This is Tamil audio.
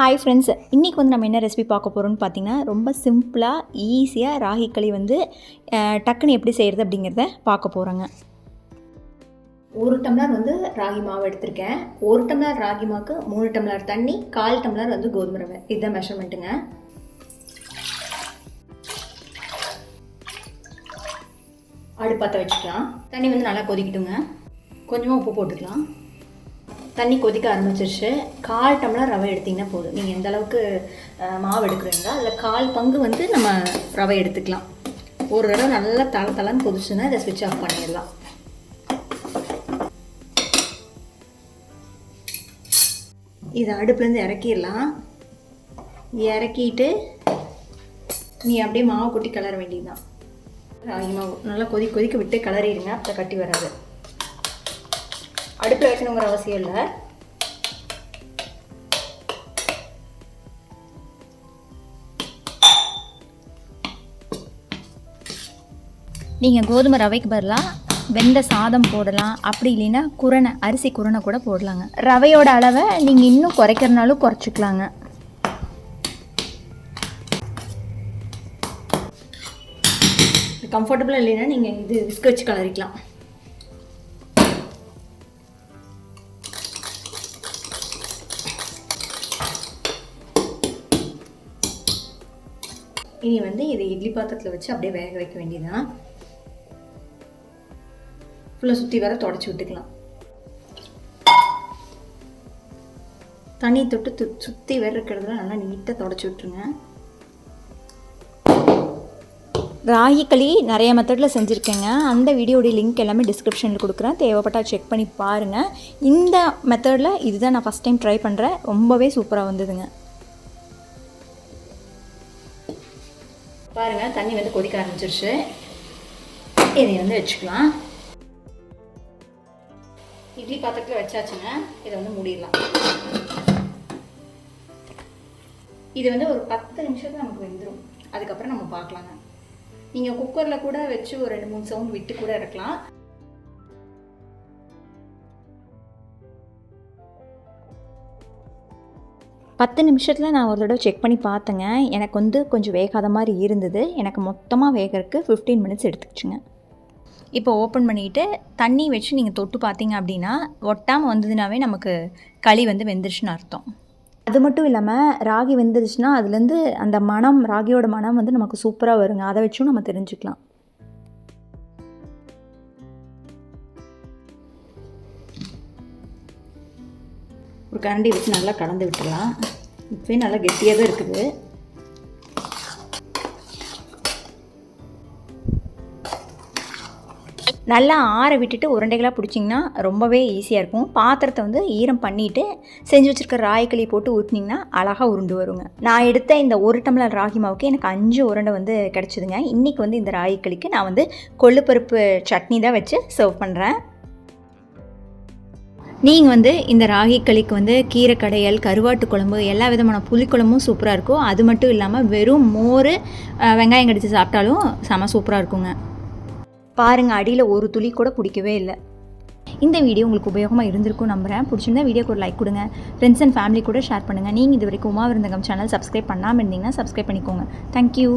ஹாய் ஃப்ரெண்ட்ஸ் இன்றைக்கி வந்து நம்ம என்ன ரெசிபி பார்க்க போகிறோம்னு பார்த்தீங்கன்னா ரொம்ப சிம்பிளாக ஈஸியாக ராகி களி வந்து டக்குன்னு எப்படி செய்கிறது அப்படிங்கிறத பார்க்க போகிறோங்க ஒரு டம்ளர் வந்து ராகி மாவு எடுத்திருக்கேன். ஒரு டம்ளர் ராகி மாவுக்கு மூணு டம்ளர் தண்ணி கால் டம்ளர் வந்து கோதுமை ரவை. இதுதான் மெஷர்மெண்ட்டுங்க அடுப்பாத்த வச்சுக்கலாம். தண்ணி வந்து நல்லா கொதிக்கட்டுங்க. கொஞ்சமாக உப்பு போட்டுக்கலாம். தண்ணி கொதிக்க ஆரம்பிச்சிருச்சு. கால் டம்ளர் ரவை எடுத்திங்கன்னா போதும். நீங்கள் எந்த அளவுக்கு மாவு எடுக்கிறீங்களோ அதில் கால் பங்கு வந்து நம்ம ரவை எடுத்துக்கலாம். ஒரு தடவை நல்லா தலை தலைன்னு கொதிச்சுன்னா இதை ஸ்விட்ச் ஆஃப் பண்ணிடலாம். இதை அடுப்புலேருந்து இறக்கிடலாம். இறக்கிட்டு நீ அப்படியே மாவு கொட்டி கிளற வேண்டியதுதான். ராகி மாவு நல்லா கொதி கொதிக்க விட்டு கிளறிடுங்க. அப்போ கட்டி வராது. அடுப்பில் வைக்கணுங்கிற அவசியம் இல்லை. நீங்கள் கோதுமை ரவைக்கு பதிலாக வெந்த சாதம் போடலாம். அப்படி இல்லைன்னா குரணை அரிசி குரணை கூட போடலாங்க. ரவையோட அளவை நீங்கள் இன்னும் குறைக்கிறனாலும் குறைச்சிக்கலாங்க. கம்ஃபர்டபுளாக இல்லைன்னா நீங்கள் இது விஸ்க் வச்சு கலரிக்கலாம். இனி வந்து இதை இட்லி பாத்திரத்தில் வச்சு அப்படியே வேக வைக்க வேண்டியதுதான். ஃபுல்லாக சுற்றி வர தொடச்சி விட்டுக்கலாம். தண்ணி தொட்டு து சுற்றி வேற இருக்கிறதுல நல்லா நீட்டாக தொடச்சி விட்ருங்க ராகி களி நிறைய மெத்தடில் செஞ்சுருக்கேங்க. அந்த வீடியோடைய லிங்க் எல்லாமே டிஸ்கிரிப்ஷனில் கொடுக்குறேன். தேவைப்பட்டால் செக் பண்ணி பாருங்கள் இந்த மெத்தடில் இதுதான் நான் ஃபஸ்ட் டைம் ட்ரை பண்ணுறேன் ரொம்பவே சூப்பராக வந்ததுங்க. பாருங்கள் தண்ணி வந்து கொதிக்க ஆரம்பிச்சிருச்சு. இதை வந்து வச்சுக்கலாம். இட்லி பாத்திரத்தில் வச்சாச்சுங்க இதை வந்து மூடிடலாம். இது வந்து ஒரு பத்து நிமிஷத்துல நமக்கு வெந்துடும் அதுக்கப்புறம் நம்ம பார்க்கலாங்க. நீங்கள் குக்கரில் கூட வச்சு ஒரு ரெண்டு மூணு சவுண்ட் விட்டு கூட இருக்கலாம். பத்து நிமிஷத்தில் நான் ஒரு தடவை செக் பண்ணி பார்த்தேங்க. எனக்கு வந்து கொஞ்சம் வேகாத மாதிரி இருந்தது. எனக்கு மொத்தமாக வேகிறதுக்கு ஃபிஃப்டீன் மினிட்ஸ் எடுத்துக்கிச்சுங்க. இப்போ ஓப்பன் பண்ணிவிட்டு தண்ணி வச்சு நீங்கள் தொட்டு பார்த்தீங்க அப்படின்னா ஒட்டாமல் வந்ததுனாவே நமக்கு களி வந்து வெந்துருச்சுன்னு அர்த்தம். அது மட்டும் இல்லாமல் ராகி வெந்துருச்சுன்னா அதுலேருந்து அந்த மனம் ராகியோட மனம் வந்து நமக்கு சூப்பராக வருங்க. அதை வச்சும் நம்ம தெரிஞ்சுக்கலாம். ஒரு கரண்டி வச்சு நல்லா கலந்து விட்டுடலாம். இப்போயும் நல்லா கெட்டியாக தான் இருக்குது. நல்லா ஆற விட்டுட்டு உருண்டைகளாக பிடிச்சிங்கன்னா ரொம்பவே ஈஸியாக இருக்கும். பாத்திரத்தை வந்து ஈரம் பண்ணிவிட்டு செஞ்சு வச்சுருக்க ராய்களி போட்டு ஊற்றினீங்கன்னா அழகாக உருண்டு வருங்க. நான் எடுத்த இந்த ஒரு டம்ளர் ராகி மாவுக்கு எனக்கு அஞ்சு உருண்டை வந்து கிடச்சிதுங்க. இன்றைக்கி வந்து இந்த ராகிக்களிக்கு நான் வந்து கொள்ளுப்பருப்பு சட்னி தான் வச்சு சர்வ் பண்ணுறேன் நீங்கள் வந்து இந்த ராகி களிக்கு வந்து கீரை கடையல் கருவாட்டு குழம்பு எல்லா விதமான புளிக்குழம்பும் சூப்பராக இருக்கும். அது மட்டும் இல்லாமல் வெறும் மோர் வெங்காயம் கடிச்சு சாப்பிட்டாலும் செம சூப்பராக இருக்குங்க. பாருங்கள் அடியில் ஒரு துளி கூட பிடிக்கவே இல்லை. இந்த வீடியோ உங்களுக்கு உபயோகமாக இருந்திருக்கும் நம்புகிறேன் பிடிச்சிருந்தா வீடியோக்கு ஒரு லைக் கொடுங்க. ஃப்ரெண்ட்ஸ் அண்ட் ஃபேமிலி கூட ஷேர் பண்ணுங்கள் நீங்கள் இது வரைக்கும் உமா விருந்தகம் சேனல் சப்ஸ்கிரைப் பண்ணாமல் இருந்தீங்கன்னா சப்ஸ்கிரைப் பண்ணிக்கோங்க. தேங்க்யூ